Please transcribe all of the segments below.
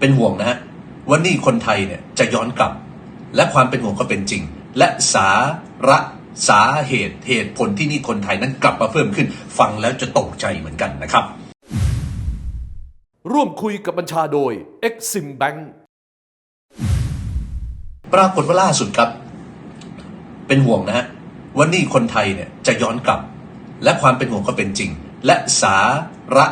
เป็นห่วงนะฮะว่าหนี่คนไทยเนี่ยจะย้อนกลับ และความเป็นห่วงก็เป็นจริง และสาระสาเหตุเหตุผลที่หนี่คนไทยนั้นกลับมาเพิ่มขึ้น ฟังแล้วจะตกใจเหมือนกันนะครับ ร่วมคุยกับบัญชาโดย Exim Bank ปรากฏว่าล่าสุดครับ เป็นห่วงนะฮะว่าหนี่คนไทยเนี่ยจะย้อนกลับ และความเป็นห่วงก็เป็นจริง และสาระ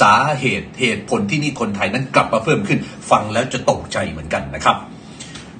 สาเหตุเหตุผลที่นี่คนไทยนั้นกลับมาเพิ่มขึ้น ฟังแล้วจะตกใจเหมือนกันนะครับ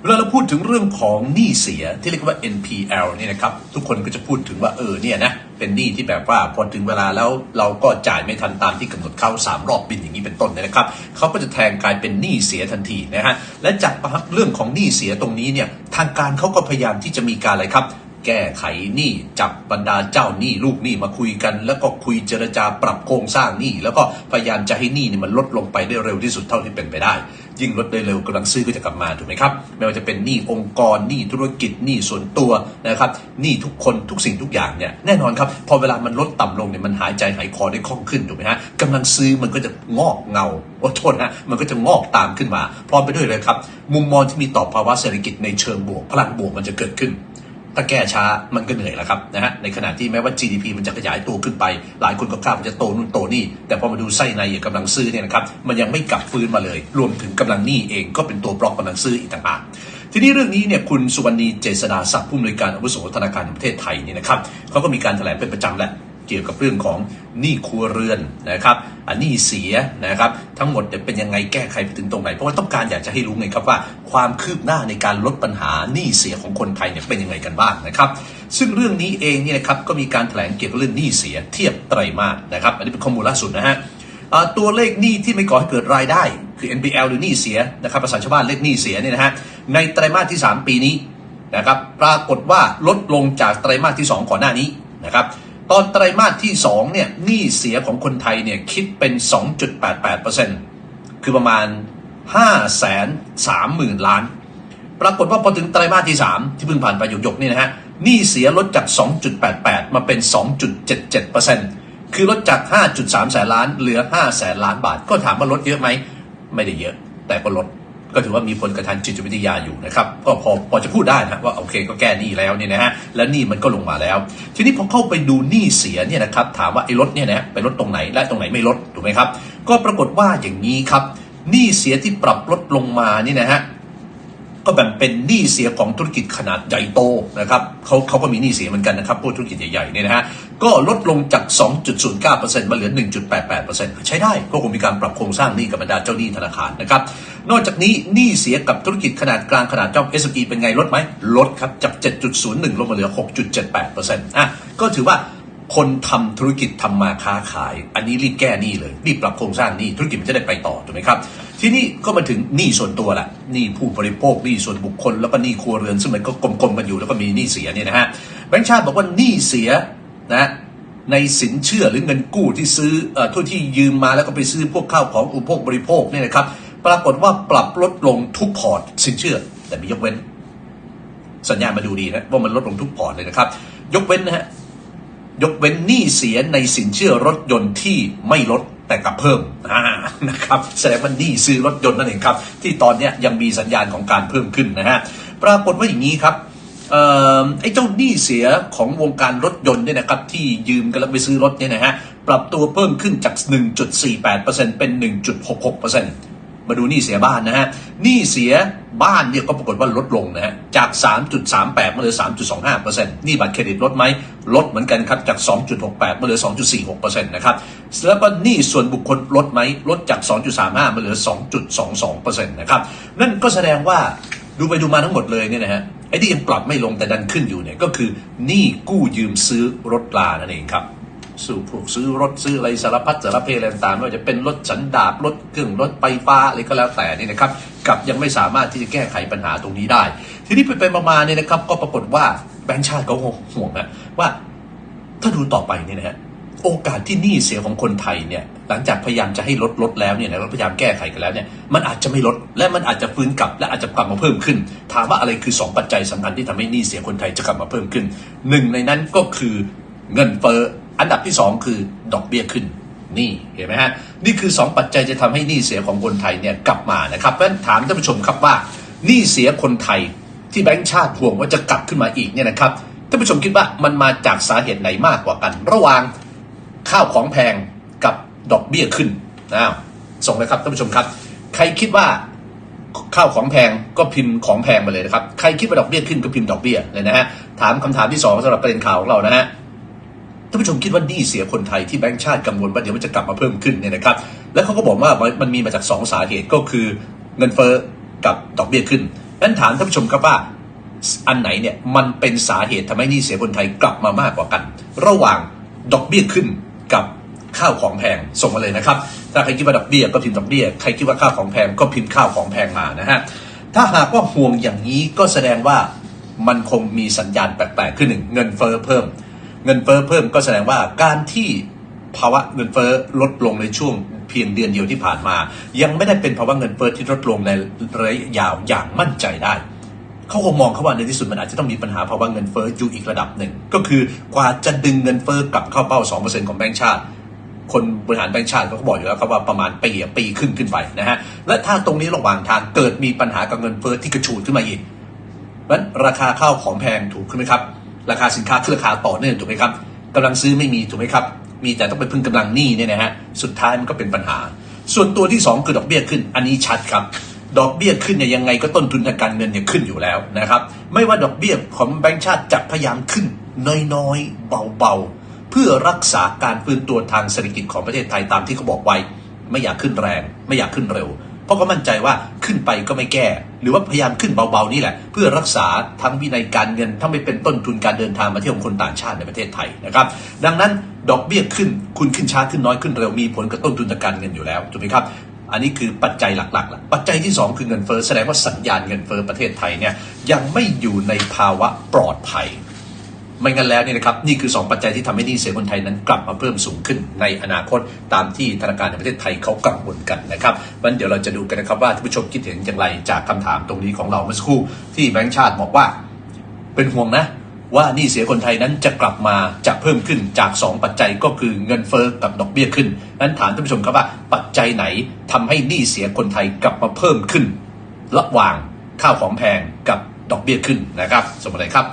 เวลาเราพูดถึงเรื่องของหนี้เสียที่เรียกว่า NPL เนี่ยนะครับทุกคนก็จะพูดถึงว่าเออเนี่ยนะเป็นหนี้ที่แบบว่าพอถึงเวลาแล้วเราก็จ่ายไม่ทันตามที่กำหนดเข้าสามรอบบินอย่างนี้เป็นต้นนยนะครับเขาก็จะแทงกลายเป็นหนี้เสียทันทีนะฮะและจากเรื่องของหนี้เสียตรงนี้เนี่ยทางการเขาก็พยายามที่จะมีการอะไรครับ แก้ไขหนี้จับบรรดาเจ้าหนี้ลูกหนี้มาคุยกัน แล้วก็คุยเจรจาปรับโครงสร้างหนี้แล้วก็พยายามจะให้หนี้เนี่ยมันลดลงไปได้เร็วที่สุดเท่าที่เป็นไปได้ ยิ่งลดได้เร็วกำลังซื้อก็จะกลับมาถูกไหมครับไม่ว่าจะเป็นหนี้องค์กรหนี้ธุรกิจหนี้ส่วนตัวนะครับหนี้ทุกคนทุกสิ่งทุกอย่างเนี่ยแน่นอนครับพอเวลามันลดต่ำลงเนี่ยมันหายใจหายคอได้คล่องขึ้นถูกไหมฮะกำลังซื้อมันก็จะงอกเงาอดทนฮะมันก็จะงอกตามขึ้นมา พร้อมไปด้วยเลยครับ มุมมองที่มีต่อภาวะเศรษฐกิจในเชิงบวกพลังบวกมันจะเกิดขึ้น ถ้าแก้ช้ามันก็เหนื่อยแล้วครับนะฮะในขณะที่แม้ว่า GDP มันจะขยายตัวขึ้นไป หลายคนก็คาดว่าจะโตนู่นโตนี่ แต่พอมาดูไส้ในอย่างกำลังซื้อเนี่ยนะครับมันยังไม่กลับฟื้นมาเลย รวมถึงกำลังหนี้เองก็เป็นตัวบล็อกกำลังซื้ออีกต่างหากทีนี้เรื่องนี้เนี่ยคุณสุวรรณีเจษดาศักดิ์ผู้อำนวยการอาวุโสธนาคารแห่งประเทศไทยเนี่ยนะครับเขาก็มีการแถลงเป็นประจำแหละ เกี่ยวกับเรื่องของหนี้ครัวเรือนนะครับอันหนี้เสียนะครับ ทั้งหมดเนี่ยเป็นยังไงแก้ไขไปถึงตรงไหน เพราะว่าต้องการอยากจะให้รู้ไงครับว่า ความคืบหน้าในการลดปัญหาหนี้เสียของคนไทยเนี่ยเป็นยังไงกันบ้างนะครับ ซึ่งเรื่องนี้เองเนี่ยครับก็มีการแถลงเกี่ยวกับเรื่องหนี้เสียเทียบไตรมาสนะครับ อันนี้เป็นข้อมูลล่าสุดนะฮะตัวเลขหนี้ที่ไม่ก่อให้เกิดรายได้ คือ NPL หรือหนี้เสียนะครับภาษาชาวบ้านเรียกหนี้เสียเนี่ยนะฮะในไตรมาสที่ 3 ปีนี้นะครับปรากฏว่าลดลงจากไตรมาสที่ 2 ก่อนหน้านี้นะครับ ตอนไตรมาสที่2เนี่ยหนี้เสียของคนไทยเนี่ยคิดเป็น 2.88%คือประมาณ 5 3 0 0 0 0 ล้าน ปรากฏว่าพอถึงไตรมาสที่ 3 ที่เพิ่งผ่านไปหยกๆนี่นะฮะหนี้เสียลดจาก 2.88 มาเป็น 2.77%คือลดจาก 5.3 แสนล้านเหลือ 5 แสนล้านบาท ก็ถามว่าลดเยอะไหม ไม่ได้เยอะ แต่ก็ลด ก็ถือว่ามีผลกระทางจิตวิทยาอยู่นะครับก็พอพอจะพูดได้นะว่าโอเคก็แก้หนี้แล้วเนี่ยนะฮะแล้วหนี้มันก็ลงมาแล้ว ทีนี้พอเข้าไปดูหนี้เสียเนี่ยนะครับถามว่าไอ้ลดเนี่ยนะไปลดตรงไหนและตรงไหนไม่ลดถูกไหมครับก็ปรากฏว่าอย่างนี้ครับหนี้เสียที่ปรับลดลงมานี่นะฮะ ก็แบ่งเป็นหนี้เสียของธุรกิจขนาดใหญ่โตนะครับเขาเขาก็มีหนี้เสียเหมือนกันนะครับพวกธุรกิจใหญ่ๆเนี่ยนะฮะก็ลดลงจาก 2.09%มาเหลือ 1.88%ใช้ได้ก็คงมีการปรับโครงสร้างหนี้กับบรรดาเจ้าหนี้ธนาคารนะครับนอกจากนี้หนี้เสียกับธุรกิจขนาดกลางขนาดเจ้า SME เป็นไงลดไหมลดครับจาก 7.01 ลงมาเหลือ 6.78%อะก็ถือว่าคนทำธุรกิจทำมาค้าขาย อันนี้รีบแก้หนี้เลยรีบปรับโครงสร้างหนี้ธุรกิจมันจะได้ไปต่อถูกไหมครับ ทีนี้ก็มาถึงหนี้ส่วนตัวละหนี้ผู้บริโภคหนี้ส่วนบุคคล แล้วก็หนี้ครัวเรือนซึ่งมันก็กลมๆกันอยู่แล้วก็มีหนี้เสียเนี่ยนะฮะแบงค์ชาติบอกว่าหนี้เสียนะในสินเชื่อหรือเงินกู้ที่ซื้อเอ่อทุกที่ยืมมาแล้วก็ไปซื้อพวกข้าวของอุปโภคบริโภคเนี่ยนะครับ ปรากฏว่าปรับลดลงทุกพอร์ตสินเชื่อ แต่มียกเว้น สัญญาณมาดูดีนะว่ามันลดลงทุกพอร์ตเลยนะครับ ยกเว้นนะฮะยกเว้นหนี้เสียในสินเชื่อรถยนต์ที่ไม่ลด แต่กลับเพิ่มนะครับแสดงว่าหนี้ซื้อรถยนต์นั่นเองครับ ที่ตอนนี้ยังมีสัญญาณของการเพิ่มขึ้นนะฮะปรากฏว่าอย่างนี้ครับไอ้เจ้าหนี้เสียของวงการรถยนต์เนี่ยนะครับที่ยืมกันแล้วไปซื้อรถเนี่ยนะฮะปรับตัวเพิ่มขึ้นจาก 1.48%เป็น 1.66% มาดูหนี้เสียบ้านนะฮะหนี้เสียบ้านเนี่ยก็ปรากฏว่าลดลงนะฮะจาก 3.38มาเหลือ 3.25%หนี้บัตรเครดิตลดไหมลดเหมือนกันครับจาก 2.68มาเหลือ 2.46%นะครับแล้วก็หนี้ส่วนบุคคลลดไหมลดจาก 2.35มาเหลือ 2.22%นะครับนั่นก็แสดงว่าดูไปดูมาทั้งหมดเลยเนี่ยนะฮะไอ้ที่ยังปรับไม่ลงแต่ดันขึ้นอยู่เนี่ยก็คือหนี้กู้ยืมซื้อรถลานั่นเองครับ สู่พวกซื้อรถซื้ออะไรสารพัดสารเพอะไรต่างๆไม่ว่าจะเป็นรถสันดาบรถเครื่องรถไฟฟ้าอะไรก็แล้วแต่นี่นะครับกับยังไม่สามารถที่จะแก้ไขปัญหาตรงนี้ได้ ทีนี้ไปไปๆมาๆเนี่ยนะครับ ก็ปรากฏว่าแบงก์ชาติก็ห่วงนะว่าถ้าดูต่อไปเนี่ยนะฮะโอกาสที่หนี้เสียของคนไทยเนี่ยหลังจากพยายามจะให้ลดลดแล้วเนี่ยนะเราพยายามแก้ไขกันแล้วเนี่ยมันอาจจะไม่ลดและมันอาจจะฟื้นกลับและอาจจะกลับมาเพิ่มขึ้น ถามว่าอะไรคือสองปัจจัยสำคัญที่ทำให้หนี้เสียคนไทยจะกลับมาเพิ่มขึ้นหนึ่งในนั้นก็คือเงินเฟ้อ อันดับที่สองคือดอกเบี้ยขึ้นนี่เห็นไหมฮะนี่คือ 2 ปัจจัยจะทำให้หนี้เสียของคนไทยเนี่ยกลับมานะครับเพราะฉะนั้นถามท่านผู้ชมครับว่าหนี้เสียคนไทยที่แบงก์ชาติห่วงว่าจะกลับขึ้นมาอีกเนี่ยนะครับท่านผู้ชมคิดว่ามันมาจากสาเหตุไหนมากกว่ากัน ระหว่างข้าวของแพงกับดอกเบี้ยขึ้นอ้าวส่งเลยครับท่านผู้ชมครับ ใครคิดว่าข้าวของแพงก็พิมพ์ของแพงมาเลยนะครับ ใครคิดว่าดอกเบี้ยขึ้นก็พิมพ์ดอกเบี้ยเลยนะฮะถามคำถามที่สองสำหรับประเด็นข่าวของเรานะฮะ ท่านผู้ชมคิดว่าหนี้เสียคนไทยที่แบงก์ชาติกังวลว่าเดี๋ยวมันจะกลับมาเพิ่มขึ้นเนี่ยนะครับ แล้วเขาก็บอกว่ามันมีมาจากสองสาเหตุก็คือเงินเฟ้อกับดอกเบี้ยขึ้นนั้นถามท่านผู้ชมครับว่าอันไหนเนี่ยมันเป็นสาเหตุทำให้หนี้เสียคนไทยกลับมามากกว่ากัน ระหว่างดอกเบี้ยขึ้นกับข้าวของแพงส่งมาเลยนะครับ ถ้าใครคิดว่าดอกเบี้ยก็พิมพ์ดอกเบี้ย ใครคิดว่าข้าวของแพงก็พิมพ์ข้าวของแพงมานะฮะ ถ้าหากว่าห่วงอย่างนี้ก็แสดงว่ามันคงมีสัญญาณแปลกๆขึ้นหนึ่งเงินเฟ้อเพิ่ม เงินเฟ้อเพิ่มก็แสดงว่าการที่ภาวะเงินเฟ้อลดลงในช่วงเพียงเดือนเดียวที่ผ่านมา ยังไม่ได้เป็นภาวะเงินเฟ้อที่ลดลงในระยะยาวอย่างมั่นใจได้เขาคงมองเขาว่าในที่สุดมันอาจจะต้องมีปัญหาภาวะเงินเฟ้ออยู่อีกระดับหนึ่ง ก็คือกว่าจะดึงเงินเฟ้อกลับเข้าเป้า 2%ของแบงก์ชาติ คนบริหารแบงก์ชาติเขาก็บอกอยู่แล้วครับว่าประมาณปีอะปีครึ่งขึ้นไปนะฮะและถ้าตรงนี้ระหว่างทางเกิดมีปัญหากับเงินเฟ้อที่กระฉูดขึ้นมาอีกนั้นราคาข้าวของแพงถูกขึ้นไหมครับ ราคาสินค้าขึ้นราคาต่อเนื่องถูกไหมครับกำลังซื้อไม่มีถูกไหมครับมีแต่ต้องไปพึ่งกำลังหนี้เนี่ยนะฮะสุดท้ายมันก็เป็นปัญหา ส่วนตัวที่สองคือดอกเบี้ยขึ้น อันนี้ชัดครับ ดอกเบี้ยขึ้นเนี่ยยังไงก็ต้นทุนทางการเงินเนี่ยขึ้นอยู่แล้วนะครับ ไม่ว่าดอกเบี้ยของแบงก์ชาติจะพยายามขึ้น น้อยๆ เบาๆ เพื่อรักษาการฟื้นตัวทางเศรษฐกิจของประเทศไทยตามที่เขาบอกไว้ ไม่อยากขึ้นแรง ไม่อยากขึ้นเร็ว เพราะเขามั่นใจว่า ขึ้นไปก็ไม่แก้ หรือว่าพยายามขึ้นเบาๆนี่แหละ เพื่อรักษาทั้งวินัยการเงินทั้งไม่เป็นต้นทุนการเดินทางมาเที่ยวของคนต่างชาติในประเทศไทยนะครับดังนั้นดอกเบี้ยขึ้นคุณขึ้นช้าขึ้นน้อยขึ้นเร็วมีผลกับต้นทุนทางการเงินอยู่แล้วถูกไหมครับอันนี้คือปัจจัยหลักๆละปัจจัยที่ 2 คือเงินเฟ้อแสดงว่าสัญญาณเงินเฟ้อประเทศไทยเนี่ยยังไม่อยู่ในภาวะปลอดภัย ไม่งั้นแล้วนี่นะครับนี่คือ 2 ปัจจัยที่ทำให้หนี้เสียคนไทยนั้นกลับมาเพิ่มสูงขึ้นในอนาคตตามที่ธนาคารในประเทศไทยเขากังวลกันนะครับวันเดี๋ยวเราจะดูกันนะครับว่าท่านผู้ชมคิดเห็นอย่างไรจากคำถามตรงนี้ของเราเมื่อสักครู่ที่แบงก์ชาติบอกว่า เป็นห่วงนะว่านี้เสียคนไทยนั้นจะกลับมาจะเพิ่มขึ้นจาก 2 ปัจจัยก็คือเงินเฟ้อกับดอกเบี้ยขึ้น นั้นถามท่านผู้ชมครับว่าปัจจัยไหนทำให้นี้เสียคนไทยกลับมาเพิ่มขึ้น ระหว่างข้าวของแพงกับดอกเบี้ยขึ้นนะครับ สมมติครับ